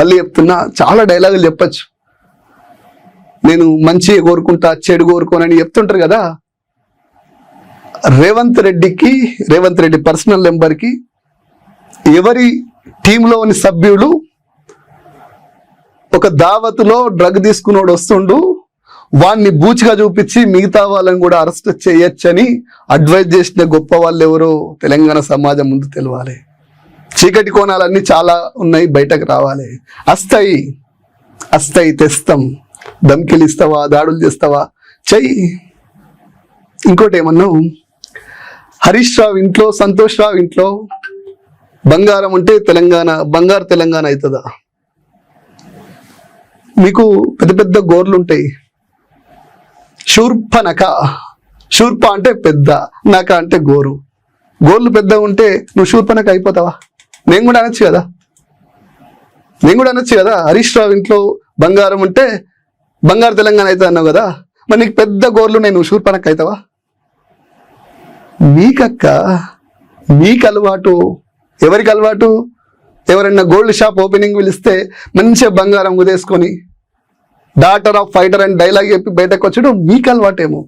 మళ్ళీ చెప్తున్నా చాలా డైలాగులు చెప్పచ్చు. నేను మంచి కోరుకుంటా చెడు కోరుకోనని చెప్తుంటారు కదా. రేవంత్ రెడ్డికి రేవంత్ రెడ్డి పర్సనల్ నెంబర్కి ఎవరి టీంలోని సభ్యులు ఒక దావతులో డ్రగ్ తీసుకున్నోడు వస్తుండు వాడిని బూచిగా చూపించి మిగతా వాళ్ళని కూడా అరెస్ట్ చేయొచ్చని అడ్వైజ్ చేసిన గొప్ప వాళ్ళు ఎవరో తెలంగాణ సమాజం ముందు తెలవాలి. చీకటి కోణాలన్నీ చాలా ఉన్నాయి బయటకు రావాలి. అస్తాయి అస్తాయి తెస్తాం. దమ్కిలిస్తావా ఇస్తావా దాడులు చేస్తావా? చెయ్యి ఇంకోటి ఏమన్నా? హరీష్ రావు ఇంట్లో సంతోష్ రావు ఇంట్లో బంగారం అంటే తెలంగాణ బంగారు తెలంగాణ అవుతుందా? మీకు పెద్ద పెద్ద గోర్లు ఉంటాయి. శూర్ప నక శూర్ప అంటే పెద్ద నక అంటే గోరు. గోర్లు పెద్ద ఉంటే నువ్వు శూర్పనక అయిపోతావా? నేను కూడా అనొచ్చు కదా? నేను కూడా అనొచ్చు కదా? హరీష్ రావు ఇంట్లో బంగారం ఉంటే బంగారు తెలంగాణ అవుతుంది అన్నావు కదా? మరి నీకు పెద్ద గోర్లు నేను శూర్పనక అవుతావా? మీకక్క మీకు అలవాటు ఎవరికి అలవాటు? ఎవరైనా గోల్డ్ షాప్ ఓపెనింగ్ పిలిస్తే మంచిగా బంగారం కుదేసుకొని daughter of fighter and dialogue చెప్పి బయటకు వచ్చడం మీకు అలవాటేమో.